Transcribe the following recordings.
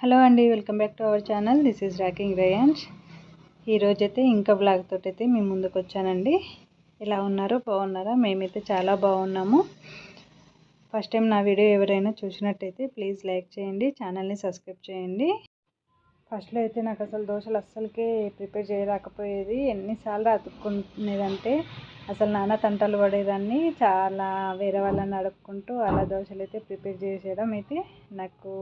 Hello అండి welcome back to our channel. This is racking రేయాన్స్ ఈరోజైతే ఇంకా బ్లాగ్ తోటి అయితే మేము ముందుకు వచ్చానండి ఎలా ఉన్నారు బాగున్నారా? మేమైతే చాలా బాగున్నాము. ఫస్ట్ టైం నా వీడియో ఎవరైనా చూసినట్టయితే ప్లీజ్ లైక్ చేయండి ఛానల్ని సబ్స్క్రైబ్ చేయండి. ఫస్ట్లో అయితే నాకు అసలు దోశలు అస్సలకే ప్రిపేర్ చేయరాకపోయేది. ఎన్నిసార్లు అతుక్కునేదంటే అసలు నాన్న తంటలు పడేదాన్ని చాలా వేరే వాళ్ళని అడుక్కుంటూ అలా దోశలు అయితే ప్రిపేర్ చేసేయడం అయితే నాకు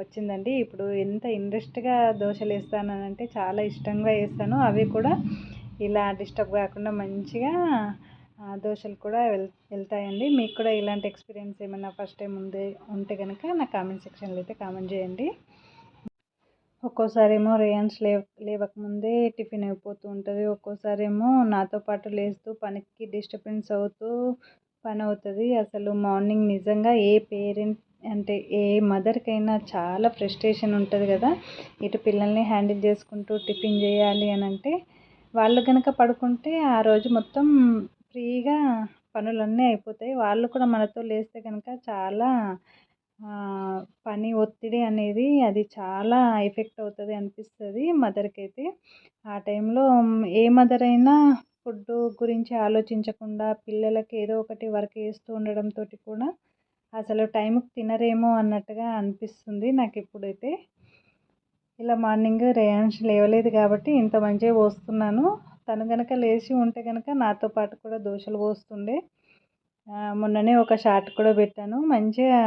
వచ్చిందండి. ఇప్పుడు ఎంత ఇంట్రెస్ట్గా దోశలు వేస్తానంటే చాలా ఇష్టంగా వేస్తాను అవి కూడా ఇలా డిస్టర్బ్ కాకుండా మంచిగా దోశలు కూడా వెల్ వెళ్తాయండి. మీకు కూడా ఇలాంటి ఎక్స్పీరియన్స్ ఏమైనా ఫస్ట్ టైం ఉంది ఉంటే కనుక నా కామెంట్ సెక్షన్లో అయితే కామెంట్ చేయండి. ఒక్కోసారి ఏమో రేయన్స్ లేవ లేవకముందే టిఫిన్ అయిపోతూ ఉంటుంది. ఒక్కోసారి ఏమో నాతో పాటు లేస్తూ పనికి డిస్టర్బెన్స్ అవుతూ పని అవుతుంది అసలు మార్నింగ్ నిజంగా ఏ పేరెంట్ అంటే ఏ మదర్కైనా చాలా ఫ్రస్ట్రేషన్ ఉంటుంది కదా. ఇటు పిల్లల్ని హ్యాండిల్ చేసుకుంటూ టిఫిన్ చేయాలి అని అంటే వాళ్ళు కనుక పడుకుంటే ఆ రోజు మొత్తం ఫ్రీగా పనులన్నీ అయిపోతాయి. వాళ్ళు కూడా మనతో లేస్తే కనుక చాలా పని ఒత్తిడి అనేది అది చాలా ఎఫెక్ట్ అవుతుంది అనిపిస్తుంది మదర్కి అయితే. ఆ టైంలో ఏ మదర్ అయినా ఫుడ్ గురించి ఆలోచించకుండా పిల్లలకి ఏదో ఒకటి వర్క్ చేస్తూ ఉండడంతో కూడా అసలు టైంకి తినరేమో అన్నట్టుగా అనిపిస్తుంది నాకు ఇప్పుడైతే ఇలా మార్నింగ్ రేయాన్స్ లేవలేదు కాబట్టి ఇంత మంచిగా పోస్తున్నాను. తను కనుక లేచి ఉంటే కనుక నాతో పాటు కూడా దోశలు పోస్తుండే. మొన్ననే ఒక షార్ట్ కూడా పెట్టాను. మంచిగా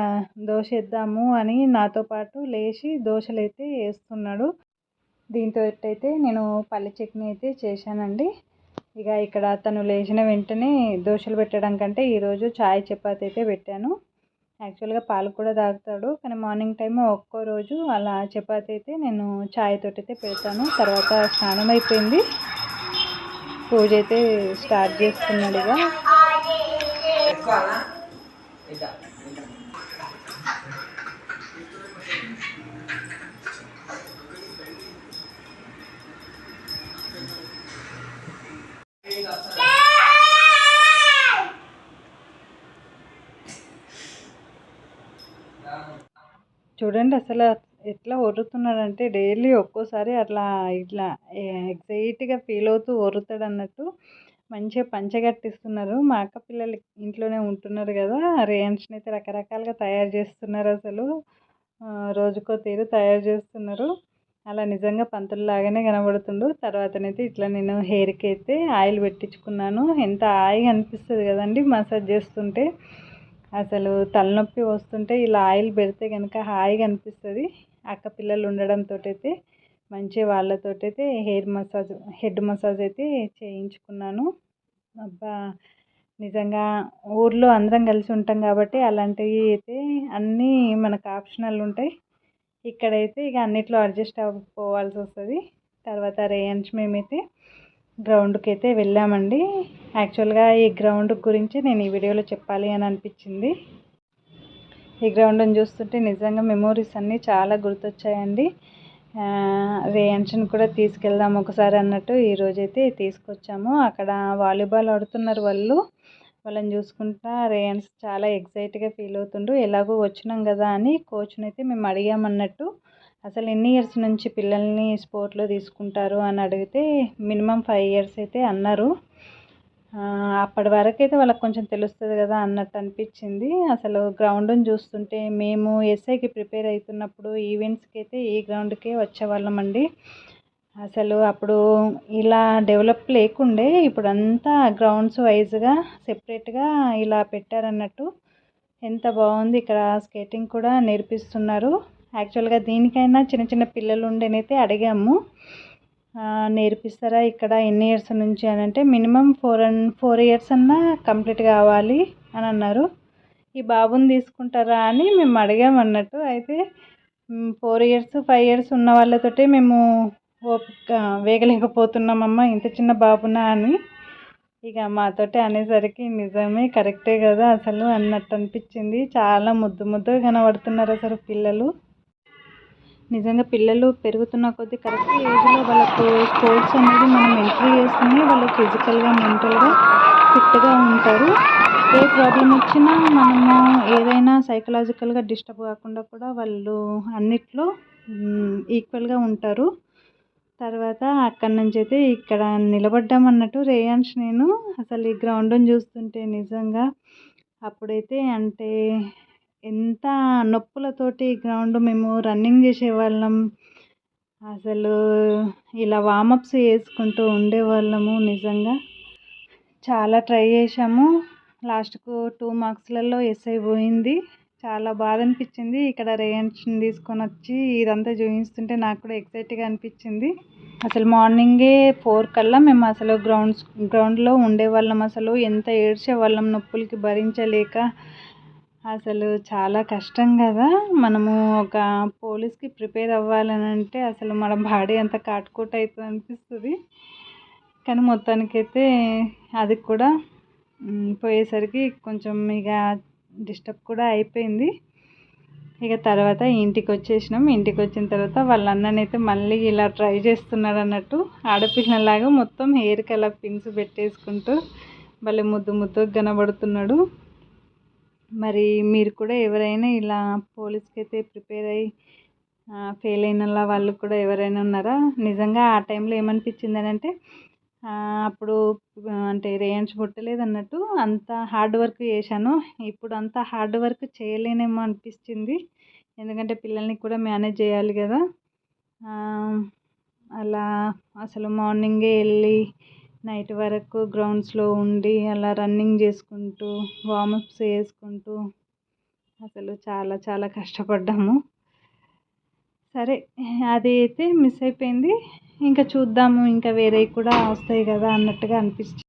దోశ వేద్దాము అని నాతో పాటు లేచి దోశలు అయితే వేస్తున్నాడు. దీంతో అయితే నేను పల్లి చట్నీ అయితే చేశానండి. ఇక ఇక్కడ తను లేచిన వెంటనే దోశలు పెట్టడం కంటే ఈరోజు చాయ్ చపాతి అయితే పెట్టాను. యాక్చువల్గా పాలు కూడా తాగుతాడు కానీ మార్నింగ్ టైం ఒక్కో రోజు అలా చపాతి అయితే నేను చాయ్ తోటి అయితే పెడతాను. తర్వాత స్నానం అయిపోయింది. పూజ అయితే స్టార్ట్ చేస్తున్నాడు ఇక. చూడండి అసలు ఎట్లా ఒర్రుతున్నాడంటే డైలీ ఒక్కోసారి అట్లా ఇట్లా ఎగ్జైట్గా ఫీల్ అవుతూ ఒర్రుతాడు అన్నట్టు మంచిగా పంచగట్టిస్తున్నారు. మా అక్క పిల్లలు ఇంట్లోనే ఉంటున్నారు కదా రేయన్స్ని అయితే రకరకాలుగా తయారు చేస్తున్నారు అసలు. రోజుకో తీరు తయారు చేస్తున్నారు. అలా నిజంగా పంతుల్లాగానే కనబడుతుండు. తర్వాతనైతే ఇట్లా నేను హెయిర్కి అయితే ఆయిల్ పెట్టించుకున్నాను. ఎంత హాయిగా అనిపిస్తుంది కదండి మసాజ్ చేస్తుంటే. అసలు తలనొప్పి వస్తుంటే ఇలా ఆయిల్ పెడితే కనుక హాయిగా అనిపిస్తుంది. అక్క పిల్లలు ఉండడంతో అయితే మంచి అయితే హెయిర్ మసాజ్ హెడ్ మసాజ్ అయితే చేయించుకున్నాను. అబ్బా! నిజంగా ఊర్లో అందరం కలిసి ఉంటాం కాబట్టి అలాంటివి అయితే అన్నీ మనకు ఆప్షనల్ ఉంటాయి. ఇక్కడైతే ఇక అన్నిట్లో అడ్జస్ట్ అవ్వకపోవాల్సి వస్తుంది. తర్వాత రేయంచ్ మేమైతే గ్రౌండ్కి అయితే వెళ్ళామండి. యాక్చువల్గా ఈ గ్రౌండ్ గురించి నేను ఈ వీడియోలో చెప్పాలి అని అనిపించింది. ఈ గ్రౌండ్ని చూస్తుంటే నిజంగా మెమోరీస్ అన్నీ చాలా గుర్తొచ్చాయండి. రేయన్స్ని కూడా తీసుకెళ్దాం ఒకసారి అన్నట్టు ఈరోజైతే తీసుకొచ్చాము. అక్కడ వాలీబాల్ ఆడుతున్నారు వాళ్ళు. వాళ్ళని చూసుకుంటా రేయన్స్ చాలా ఎగ్జైట్గా ఫీల్ అవుతుండు ఎలాగో వచ్చినాం కదా అని కోచ్ని అయితే మేము అడిగామన్నట్టు అసలు ఎన్ని ఇయర్స్ నుంచి పిల్లల్ని స్పోర్ట్లో తీసుకుంటారు అని అడిగితే మినిమం ఫైవ్ ఇయర్స్ అయితే అన్నారు. అప్పటి వరకు అయితే వాళ్ళకి కొంచెం తెలుస్తుంది కదా అన్నట్టు అనిపించింది. అసలు గ్రౌండ్ని చూస్తుంటే మేము ఎస్ఐకి ప్రిపేర్ అవుతున్నప్పుడు ఈవెంట్స్కి అయితే ఈ గ్రౌండ్కే వచ్చేవాళ్ళం అండి అసలు అప్పుడు ఇలా డెవలప్ లేకుండే ఇప్పుడు అంతా గ్రౌండ్స్ వైజ్గా సెపరేట్గా ఇలా పెట్టారన్నట్టు ఎంత బాగుంది ఇక్కడ స్కేటింగ్ కూడా నేర్పిస్తున్నారు. యాక్చువల్గా దీనికైనా చిన్న చిన్న పిల్లలు ఉండేనైతే అడిగాము. నేర్పిస్తారా ఇక్కడ ఎన్ని ఇయర్స్ నుంచి అని అంటే minimum four and four years అన్నా కంప్లీట్ కావాలి అని అన్నారు. ఈ బాబుని తీసుకుంటారా అని మేము అడిగామన్నట్టు అయితే ఫోర్ ఇయర్స్ ఫైవ్ ఇయర్స్ ఉన్న వాళ్ళతోటే మేము ఓపిక వేగలేకపోతున్నామమ్మా ఇంత చిన్న బాబునా అని. ఇక మాతోటి అనేసరికి నిజమే కరెక్టే కదా అసలు అన్నట్టు అనిపించింది. చాలా ముద్దు ముద్దుగా కనబడుతున్నారు అసలు పిల్లలు. నిజంగా పిల్లలు పెరుగుతున్న కొద్దీ కరెక్ట్ ఏజ్లో వాళ్ళకు స్పోర్ట్స్ అనేది మనం ఎంట్రీ చేస్తేనే వాళ్ళు ఫిజికల్గా మెంటల్గా ఫిట్గా ఉంటారు. ఏ ప్రాబ్లం వచ్చినా మనము ఏదైనా సైకలాజికల్గా డిస్టర్బ్ కాకుండా కూడా వాళ్ళు అన్నిట్లో ఈక్వల్గా ఉంటారు. తర్వాత అక్కడి నుంచి అయితే ఇక్కడ నిలబడ్డామన్నట్టు రేయాన్స్ నేను. అసలు ఈ గ్రౌండ్ని చూస్తుంటే నిజంగా అప్పుడైతే అంటే ఎంత నొప్పులతోటి గ్రౌండ్ మేము రన్నింగ్ చేసేవాళ్ళం. అసలు ఇలా వామప్స్ వేసుకుంటూ ఉండేవాళ్ళము నిజంగా. చాలా ట్రై చేసాము లాస్ట్కు టూ మార్క్స్లలో ఎస్ అయిపోయింది చాలా బాధ అనిపించింది. ఇక్కడ రేయన్స్ని తీసుకొని వచ్చి ఇదంతా చూపిస్తుంటే నాకు కూడా ఎక్సైట్గా అనిపించింది. అసలు మార్నింగే ఫోర్ కల్లా మేము అసలు గ్రౌండ్స్ గ్రౌండ్లో ఉండేవాళ్ళం. అసలు ఎంత ఏడ్చేవాళ్ళం నొప్పులకి భరించలేక. అసలు చాలా కష్టం కదా. మనము ఒక పోలీస్కి ప్రిపేర్ అవ్వాలని అంటే అసలు మన బాడీ అంత కాటుకోట అవుతుంది అనిపిస్తుంది కానీ మొత్తానికైతే అది కూడా పోయేసరికి కొంచెం ఇక డిస్టర్బ్ కూడా అయిపోయింది. ఇక తర్వాత ఇంటికి వచ్చేసినాం ఇంటికి వచ్చిన తర్వాత వాళ్ళ అన్ననైతే మళ్ళీ ఇలా ట్రై చేస్తున్నాడు అన్నట్టు ఆడపిల్లలాగా మొత్తం హెయిర్కి అలా పిన్స్ పెట్టేసుకుంటూ భలే ముద్దు ముద్దు కనబడుతున్నాడు. మరి మీరు కూడా ఎవరైనా ఇలా పోలీస్కి అయితే ప్రిపేర్ అయ్యి ఫెయిల్ అయిన వాళ్ళు కూడా ఎవరైనా ఉన్నారా? నిజంగా ఆ టైంలో ఏమనిపించింది అని అంటే అప్పుడు అంటే రేంజ్ పుట్టలేదు అన్నట్టు అంత హార్డ్ వర్క్ చేశాను. ఇప్పుడు అంత హార్డ్ వర్క్ చేయలేనేమో అనిపించింది. ఎందుకంటే పిల్లల్ని కూడా మేనేజ్ చేయాలి కదా. అలా అసలు మార్నింగే వెళ్ళి నైట్ వరకు గ్రౌండ్స్లో ఉండి అలా రన్నింగ్ చేసుకుంటూ వామప్స్ చేసుకుంటూ అసలు చాలా చాలా కష్టపడ్డాము. సరే అది అయితే మిస్ అయిపోయింది. ఇంకా చూద్దాము ఇంకా వేరేవి కూడా వస్తాయి కదా అన్నట్టుగా అనిపిస్తుంది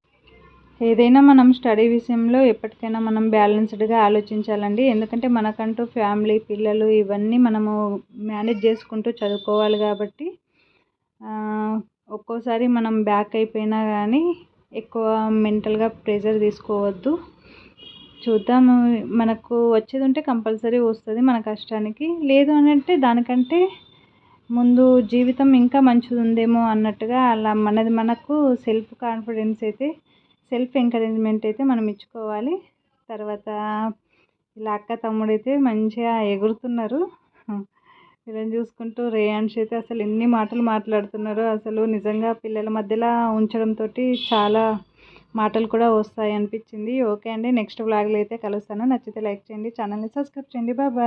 ఏదైనా మనం స్టడీ విషయంలో ఎప్పటికైనా మనం బ్యాలెన్స్డ్గా ఆలోచించాలండి. ఎందుకంటే మనకంటూ ఫ్యామిలీ పిల్లలు ఇవన్నీ మనము మేనేజ్ చేసుకుంటూ చదువుకోవాలి కాబట్టి ఒక్కోసారి మనం బ్యాక్ అయిపోయినా కానీ ఎక్కువ మెంటల్గా ప్రెషర్ తీసుకోవద్దు. చూద్దాము మనకు వచ్చేది ఉంటే కంపల్సరీ వస్తుంది మన కష్టానికి. లేదు అని అంటే దానికంటే ముందు జీవితం ఇంకా మంచిది ఉందేమో అన్నట్టుగా అలా మనది మనకు సెల్ఫ్ కాన్ఫిడెన్స్ అయితే సెల్ఫ్ ఎంకరేజ్మెంట్ అయితే మనం ఇచ్చుకోవాలి. తర్వాత ఇలా అక్క తమ్ముడైతే మంచిగా ఎగురుతున్నారు. వీళ్ళని చూసుకుంటూ రేయాన్ష్ అయితే అసలు ఎన్ని మాటలు మాట్లాడుతున్నారో అసలు నిజంగా పిల్లల మధ్యలో ఉంచడంతో చాలా మాటలు కూడా వస్తాయి అనిపించింది ఓకే అండి నెక్స్ట్ వ్లాగ్లో అయితే కలుస్తాను. నచ్చితే లైక్ చేయండి ఛానల్ని సబ్స్క్రైబ్ చేయండి. Bye bye.